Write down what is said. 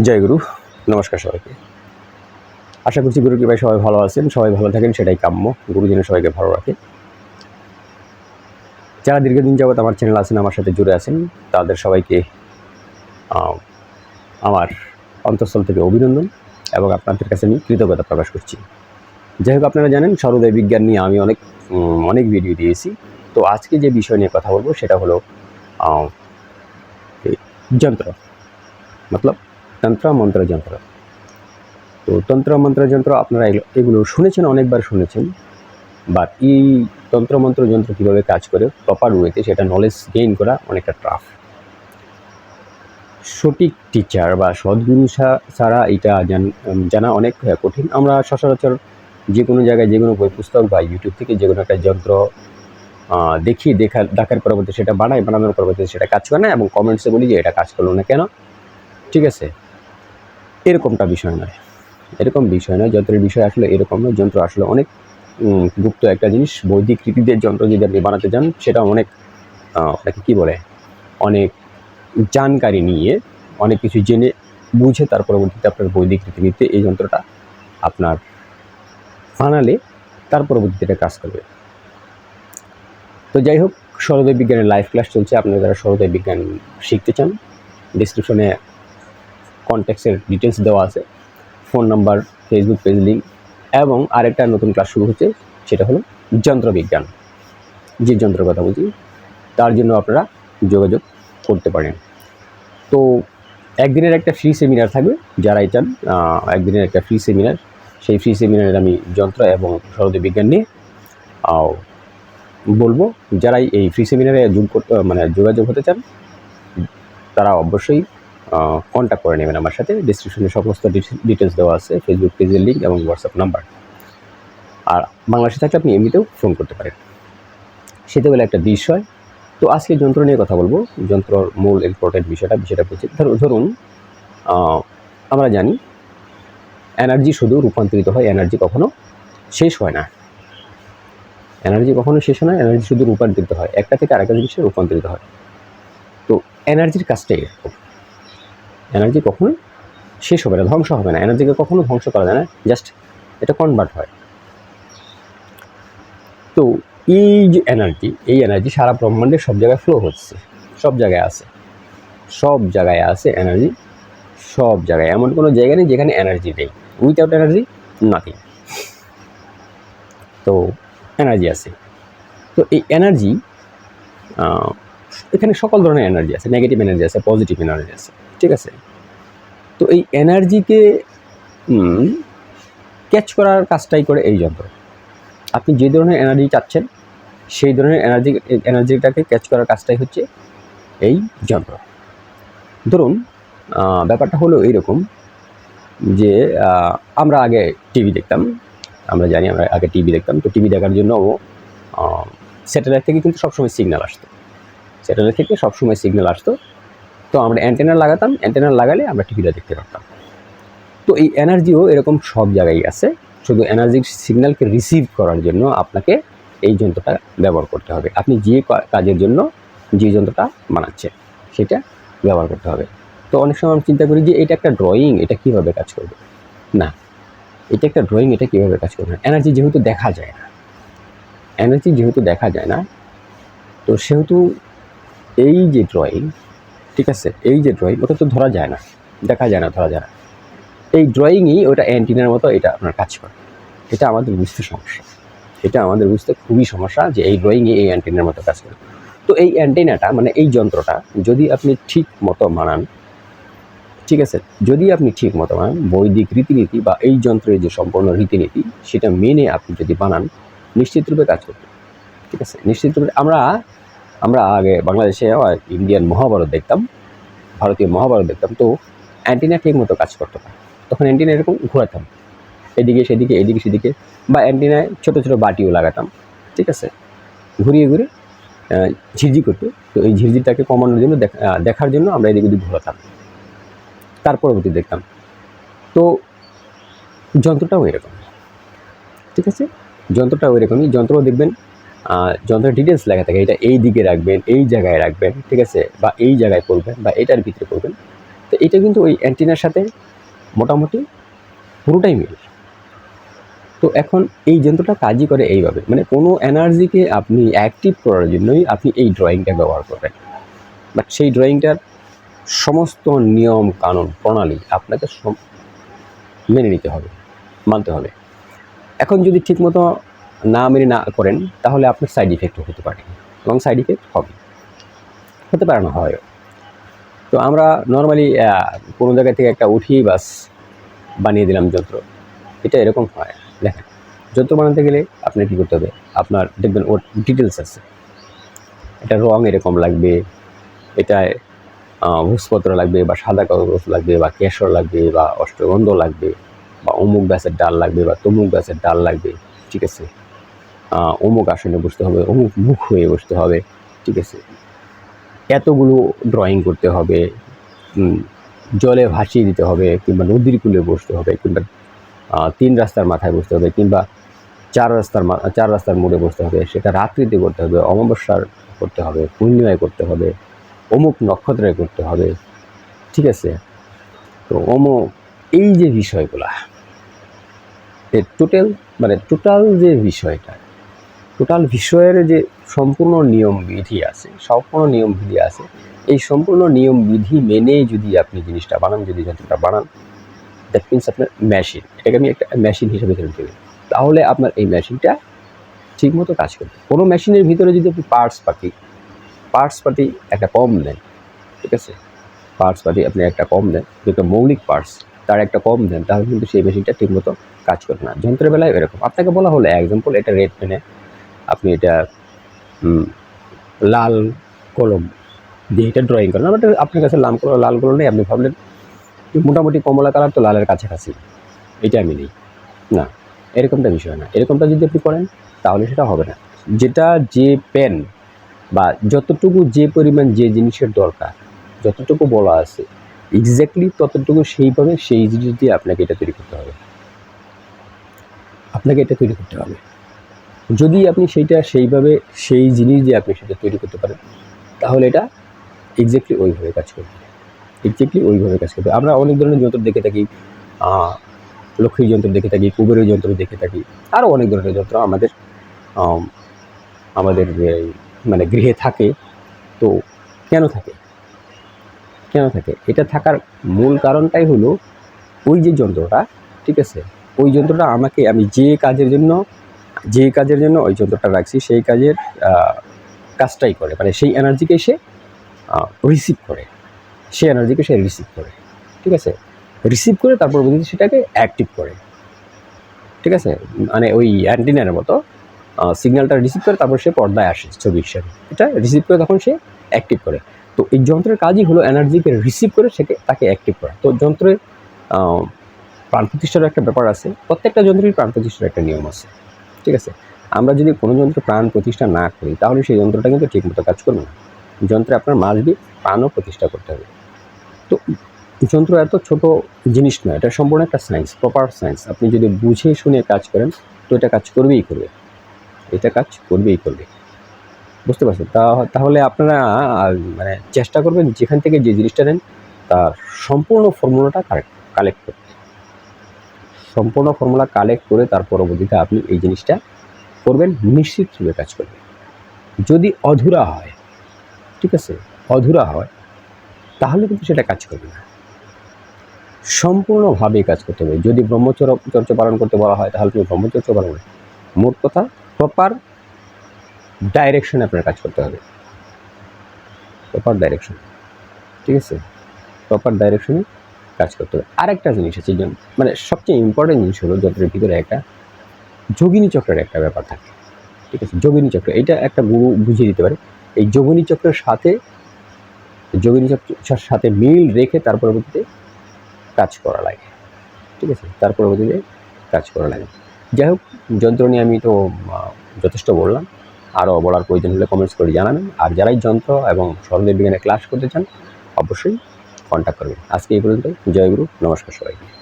জয় গুরু, নমস্কার সবাইকে। আশা করছি গুরু কৃপায় সবাই ভালো আছেন, সবাই ভালো থাকেন, সেটাই কাম্য। গুরু যেন সবাইকে ভালো রাখে। যারা দীর্ঘদিন যাবত আমার চ্যানেল আছেন, আমার সাথে জুড়ে আছেন, তাদের সবাইকে আমার অন্তঃস্থল থেকে অভিনন্দন এবং আপনাদের কাছে আমি কৃতজ্ঞতা প্রকাশ করছি। যাই হোক, আপনারা জানেন সর্বদয় বিজ্ঞান নিয়ে আমি অনেক অনেক ভিডিও দিয়েছি। তো আজকে যে বিষয় নিয়ে কথা বলব, সেটা হলো যন্ত্র। মতলব তন্ত্র, মন্ত্র, যন্ত্র। তো তন্ত্র, মন্ত্র, যন্ত্র আপনারা এগুলো- শুনেছেন, অনেকবার শুনেছেন। বাট এই তন্ত্র, মন্ত্র, যন্ত্র কীভাবে কাজ করে প্রপার ওয়েতে সেটা নলেজ গেইন করা অনেকটা টাফ সঠিক টিচার বা সদ্গুরু ছাড়া এটা জান- জানা অনেক কঠিন। আমরা সচরাচর যে কোনো জায়গায়, যে কোনো বই পুস্তক বা ইউটিউব থেকে যে কোনো একটা যন্ত্র দেখি, দেখা, দেখার পরবর্তী সেটা বানাই, বানানোর পরবর্তী সেটা কাজ করে না এবং কমেন্টসে বলি যে এটা কাজ করল না কেন? ঠিক আছে? এরকমটা বিষয় নয়। এরকম বিষয় নয়, যন্ত্রের বিষয় আসলে এরকম নয়। যন্ত্র আসলে অনেক গুপ্ত একটা জিনিস। বৈদিক রীতিদের যন্ত্র যদি আপনি বানাতে চান, সেটা অনেক ওটাকে কী বলে? অনেক জানকারি নিয়ে, অনেক কিছু জেনে বুঝে তার পরবর্তীতে আপনার বৈদিক রীতিনীতিতে এই যন্ত্রটা আপনার বানালে তার পরবর্তীতে এটা কাজ করবে। তো যাই হোক সরোদয় বিজ্ঞানের লাইভ ক্লাস চলছে। আপনারা যারা সরোদয় বিজ্ঞান শিখতে চান ডিসক্রিপশনে কন্ট্যাক্টসের ডিটেলস দেওয়া আছে phone number Facebook page link এবং আরেকটা নতুন ক্লাস শুরু হচ্ছে, সেটা হলো যন্ত্রবিজ্ঞান। যে যন্ত্রের কথা বলছি, তার জন্য আপনারা যোগাযোগ করতে পারেন। তো একদিনের একটা ফ্রি সেমিনার থাকবে যারাই চান একদিনের একটা ফ্রি সেমিনার সেই ফ্রি সেমিনারে আমি যন্ত্র এবং বিজ্ঞান নিয়ে বলব, যারাই এই ফ্রি সেমিনারে যোগ করতে মানে যোগাযোগ হতে চান, তারা অবশ্যই কন্ট্যাক্ট করে নেবেন আমার সাথে। ডিসক্রিপশনে সমস্ত ডিটেলস দেওয়া আছে ফেসবুক পেজের লিঙ্ক এবং হোয়াটসঅ্যাপ নাম্বার আর বাংলাদেশে থাকলে আপনি এমনিতেও ফোন করতে পারেন। সেটা হলো একটা বিষয়। তো আজকে যন্ত্র নিয়ে কথা বলব। যন্ত্রর মূল ইম্পর্টেন্ট বিষয়টা বিষয়টা ধরুন ধরুন আমরা জানি এনার্জি শুধু রূপান্তরিত হয় এনার্জি কখনো শেষ হয় না। এনার্জি কখনো শেষ হয় না এনার্জি শুধু রূপান্তরিত হয়। একটা থেকে আরেকটা জিনিসে রূপান্তরিত হয়। তো এনার্জির কাজটাই এরকম। এনার্জি কখনোই শেষ হবে না, ধ্বংস হবে না। এনার্জিকে কখনো ধ্বংস করা যায় না জাস্ট এটা কনভার্ট হয়। তো এই যে এনার্জি এই এনার্জি সারা ব্রহ্মাণ্ডে সব জায়গায় ফ্লো হচ্ছে, সব জায়গায় আছে। সব জায়গায় আছে এনার্জি সব জায়গায়। এমন কোনো জায়গা নেই যেখানে এনার্জি নেই। উইথাউট এনার্জি নাথিং তো এনার্জি আছে। তো এই এনার্জি এখানে সকল ধরনের এনার্জি আছে। নেগেটিভ এনার্জি আছে পজিটিভ এনার্জি আছে। ঠিক আছে? তো এই এনার্জিকে ক্যাচ করার কাজটাই করে এই যন্ত্র। আপনি যে ধরনের এনার্জি চাচ্ছেন, সেই ধরনের এনার্জি এনার্জিটাকে ক্যাচ করার কাজটাই হচ্ছে এই যন্ত্র। ধরুন ব্যাপারটা হলো এইরকম যে আমরা আগে টিভি দেখতাম, আমরা জানি আমরা আগে টিভি দেখতাম, তো টিভি দেখার জন্য স্যাটেলাইট থেকে কিন্তু সবসময় সিগন্যাল আসতো। স্যাটেলাইট থেকে সবসময় সিগন্যাল আসতো। তো আমরা অ্যান্টেনা লাগাতাম অ্যান্টেনা লাগালে আমরা টিভিটা দেখতে পারতাম। তো এই এনার্জিও এরকম সব জায়গায় আছে, শুধু এনার্জির সিগন্যালকে রিসিভ করার জন্য আপনাকে এই যন্ত্রটা ব্যবহার করতে হবে। আপনি যে কাজের জন্য যে যন্ত্রটা বানাচ্ছেন, সেটা ব্যবহার করতে হবে। তো অনেক সময় আমি চিন্তা করি যে এটা একটা ড্রয়িং এটা কীভাবে কাজ করবে? না, এটা একটা ড্রয়িং এটা কীভাবে কাজ করবে? এনার্জি যেহেতু দেখা যায় না এনার্জি যেহেতু দেখা যায় না, তো সেহেতু এই যে ড্রয়িং ঠিক আছে? এই যে ড্রয়িং ওটা তো ধরা যায় না। দেখা যায় না, ধরা যায় না। এই ড্রয়িংই ওটা অ্যান্টিনার মতো এটা আপনার কাজ করে। এটা আমাদের বুঝতে সমস্যা। এটা আমাদের বুঝতে খুবই সমস্যা যে এই ড্রয়িংয়ে এই অ্যান্টিনার মতো কাজ করে। তো এই অ্যান্টেনাটা মানে এই যন্ত্রটা, যদি আপনি ঠিক মতো মানান ঠিক আছে? যদি আপনি ঠিক মতো মানান বৈদিক রীতিনীতি বা এই যন্ত্রের যে সম্পূর্ণ রীতিনীতি, সেটা মেনে আপনি যদি বানান নিশ্চিত রূপে কাজ করবে। ঠিক আছে? নিশ্চিত রূপে আমরা আমরা আগে বাংলাদেশে ইন্ডিয়ান মহাভারত দেখতাম, ভারতীয় মহাভারত দেখতাম, তো অ্যান্টিনা ঠিক মতো কাজ করতো না। তখন অ্যান্টিনা এরকম ঘোরাতাম, এদিকে, সেদিকে এদিকে, সেদিকে, বা অ্যান্টিনায় ছোটো ছোটো বাটিও লাগাতাম, ঠিক আছে? ঘুরিয়ে ঘুরে ঝিরঝি করতো, তো এই ঝিরঝিরটাকে কমানোর জন্য দেখ- দেখার জন্য আমরা এদিক ওদিক ঘোরাতাম। তার পরবর্তী দেখতাম। তো যন্ত্রটাও এরকম, ঠিক আছে? যন্ত্রটাও এরকমই যন্ত্র দেখবেন যন্ত্রের ডিটেলস লেখা থাকে, এটা এই দিকে রাখবেন, এই জায়গায় রাখবেন, ঠিক আছে? বা এই জায়গায় করবেন, বা এটার ভিতরে করবেন। তো এটা কিন্তু ওই অ্যান্টিনার সাথে মোটামুটি পুরোটাই মিল। তো এখন এই যন্ত্রটা কাজই করে এইভাবে। মানে কোনো এনার্জিকে আপনি অ্যাক্টিভ করার জন্যই আপনি এই ড্রয়িংটা ব্যবহার করবেন। বাট সেই ড্রয়িংটার সমস্ত নিয়ম, কানুন, প্রণালী আপনাকে মেনে নিতে হবে, মানতে হবে। এখন যদি ঠিকমতো না মেনে না করেন তাহলে আপনার সাইড ইফেক্টও হতে পারে। এবং সাইড ইফেক্ট হবে। হতে পারে না হয়। তো আমরা নর্মালি কোনো জায়গা থেকে একটা উঠিয়ে বাস বানিয়ে দিলাম যন্ত্র। এটা এরকম হয়। দেখেন যন্ত্র বানাতে গেলে আপনার কী করতে হবে? আপনার দেখবেন ওর ডিটেলস আছে। এটা রং এরকম লাগবে এটায় আহ, ভূষপত্র লাগবে বা সাদা কাগজ লাগবে বা কেশর লাগবে বা অষ্টগন্ধ লাগবে বা অমুক গাছের ডাল লাগবে বা তমুক গাছের ডাল লাগবে ঠিক আছে? অমুক আসনে বসতে হবে, অমুক মুখ হয়ে বসতে হবে, ঠিক আছে? এতগুলো ড্রয়িং করতে হবে জলে ভাসিয়ে দিতে হবে, কিংবা নদীর কূলে বসতে হবে, কিংবা তিন রাস্তার মাথায় বসতে হবে, কিংবা চার রাস্তার চার রাস্তার মোড়ে বসতে হবে, সেটা রাত্রিতে করতে হবে, অমাবস্যার করতে হবে, পূর্ণিমায় করতে হবে, অমুক নক্ষত্রে করতে হবে, ঠিক আছে? তো অমুক এই যে বিষয়গুলা এর টোটাল মানে টোটাল যে বিষয়টা টোটাল বিষয়ের যে সম্পূর্ণ নিয়ম বিধি আছে, সম্পূর্ণ নিয়ম বিধি আছে, এই সম্পূর্ণ নিয়ম বিধি মেনে যদি আপনি জিনিসটা বানান, যদি যন্ত্রটা বানান দ্যাট মিনস আপনার মেশিন এটাকে আমি একটা মেশিন হিসেবে ধরে দেবেন তাহলে আপনার এই মেশিনটা ঠিকমতো কাজ করবে। কোনো মেশিনের ভিতরে যদি আপনি পার্টস পাতি পার্টস পাতি একটা কম দেন ঠিক আছে? পার্টস পাতি আপনি একটা কম দেন যেটা মৌলিক পার্টস তার একটা কম দেন তাহলে কিন্তু সেই মেশিনটা ঠিকমতো কাজ করবে না। যন্ত্রের বেলায় এরকম। আপনাকে বলা হলো এক্সাম্পল এটা রেড পেনে আপনি এটা লাল কলম দিয়ে এটা ড্রয়িং করেন। বাট আপনার কাছে লাল কলম লাল কলম নেই, আপনি ভাবলেন মোটামুটি কমলা কালার তো লালের কাছাকাছি। এটা আমি নেই। না, এরকমটা বিষয় না। এরকমটা যদি আপনি করেন, তাহলে সেটা হবে না। যেটা যে পেন বা যতটুকু যে পরিমাণ যে জিনিসের দরকার, যতটুকু বলা আছে এক্স্যাক্টলি ততটুকু সেইভাবে সেই জিনিস দিয়ে আপনাকে এটা তৈরি করতে হবে। আপনাকে এটা তৈরি করতে হবে। যদি আপনি সেইটা সেইভাবে সেই জিনিস দিয়ে আপনি সেটা তৈরি করতে পারেন, তাহলে এটা এক্স্যাক্টলি ওইভাবে কাজ করবে। এক্স্যাক্টলি ওইভাবে কাজ করবে। আমরা অনেক ধরনের যন্ত্র দেখে থাকি লক্ষ্মীর যন্ত্র দেখে থাকি, কুবেরের যন্ত্র দেখে থাকি আরও অনেক ধরনের যন্ত্র আমাদের আমাদের মানে গৃহে থাকে, তো কেন থাকে? কেন থাকে? এটা থাকার মূল কারণটাই হলো, ওই যে যন্ত্রটা, ঠিক আছে? ওই যন্ত্রটা আমাকে, আমি যে কাজের জন্য যে কাজের জন্য ওই যন্ত্রটা রাখছি সেই কাজের কাজটাই করে। মানে সেই এনার্জিকে সে রিসিভ করে। সেই এনার্জিকে সে রিসিভ করে। ঠিক আছে? রিসিভ করে তারপর পরবর্তীতে সেটাকে অ্যাক্টিভ করে। ঠিক আছে? মানে ওই অ্যান্টিনার মতো সিগন্যালটা রিসিভ করে, তারপর সে পর্দায় আসে ছবি হিসাবে এটা রিসিভ করে তখন সে অ্যাক্টিভ করে। তো এই যন্ত্রের কাজই হলো এনার্জিকে রিসিভ করে সেকে, তাকে অ্যাক্টিভ করা। তো যন্ত্রের প্রাণ প্রতিষ্ঠার একটা ব্যাপার আছে। প্রত্যেকটা যন্ত্রের প্রাণ প্রতিষ্ঠার একটা নিয়ম আছে। ঠিক আছে? আমরা যদি কোনো যন্ত্র প্রাণ প্রতিষ্ঠা না করি, তাহলে সেই যন্ত্রটা কিন্তু ঠিকমতো কাজ করবে না। যন্ত্রে আপনার মাসবি প্রাণও প্রতিষ্ঠা করতে হবে। তো যন্ত্র এত ছোট জিনিস নয়, এটা সম্পূর্ণ একটা সায়েন্স প্রপার সায়েন্স আপনি যদি বুঝে শুনে কাজ করেন, তো এটা কাজ করবেই করবে। এটা কাজ করবেই করবে। বুঝতে পারছেন? তা, তাহলে আপনারা মানে চেষ্টা করবেন যেখান থেকে যে জিনিসটা নেন তার সম্পূর্ণ ফর্মুলাটা কালেক্ট করতে। সম্পূর্ণ ফর্মুলা কালেক্ট করে তার পরবর্তীতে আপনি এই জিনিসটা করবেন নিশ্চিতভাবে কাজ করবেন যদি অধুরা হয়, ঠিক আছে, অধুরা হয়, তাহলে কিন্তু সেটা কাজ করবে না। সম্পূর্ণভাবে কাজ করতে হবে। যদি ব্রহ্মচর্য পালন করতে বলা হয়, তাহলে তুমি ব্রহ্মচর্য পালন করবে। মোট কথা প্রপার ডাইরেকশনে আপনার কাজ করতে হবে। প্রপার ডাইরেকশন ঠিক আছে? প্রপার ডাইরেকশনে কাজ করতে হবে। আরেকটা জিনিস আছে মানে সবচেয়ে ইম্পর্টেন্ট জিনিস হলো যন্ত্রের ভিতরে একটা যোগিনী চক্রের একটা ব্যাপার থাকে। ঠিক আছে? যোগিনী চক্র, এটা একটা গুরু বুঝিয়ে দিতে পারে। এই যোগিনী চক্রের সাথে, যোগিনী চক্রের সাথে মিল রেখে তার পরবর্তীতে কাজ করা লাগে। ঠিক আছে? তার পরবর্তীতে কাজ করা লাগে। যাই হোক, যন্ত্র নিয়ে আমি তো যথেষ্ট বললাম। আরও বলার প্রয়োজন হলে কমেন্টস করে জানাবেন। আর যারাই যন্ত্র এবং সরঞ্জাম বিজ্ঞানে ক্লাস করতে চান, অবশ্যই কন্ট্যাক্ট করবেন। আজকে এই পর্যন্ত জয়গুরু নমস্কার সবাইকে।